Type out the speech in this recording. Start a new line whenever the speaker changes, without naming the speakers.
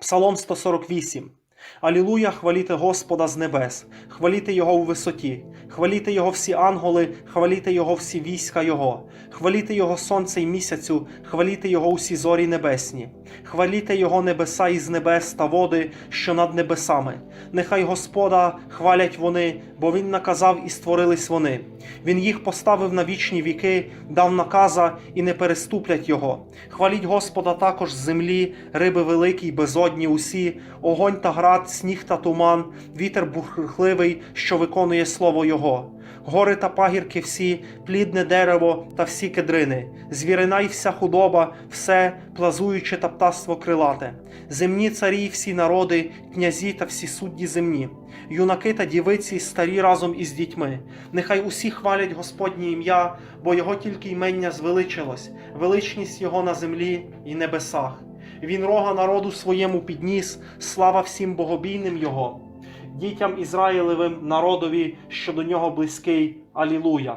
Псалом 148. Алілуя, хваліте Господа з небес, хваліте Його у висоті, хваліте Його всі ангели, хваліте Його всі війська Його, хваліте Його сонце й місяцю, хваліте Його усі зорі небесні, хваліте Його небеса із небес та води, що над небесами. Нехай Господа хвалять вони, бо Він наказав і створились вони. Він їх поставив на вічні віки, дав наказа і не переступлять його. Хваліть Господа також з землі, риби великі безодні усі, огонь та град, сніг та туман, вітер бурхливий, що виконує слово Його. Гори та пагірки всі, плідне дерево та всі кедрини, звірина й вся худоба, все плазуюче та птаство крилате, земні царі, й всі народи, князі та всі судді земні, юнаки та дівиці, старі разом із дітьми. Нехай усі хвалять Господнє ім'я, бо його тільки ймення звеличилось, величність його на землі і небесах. Він рога народу своєму підніс, слава всім богобійним його, дітям Ізраїлевим народові, що до нього близький. Алілуя.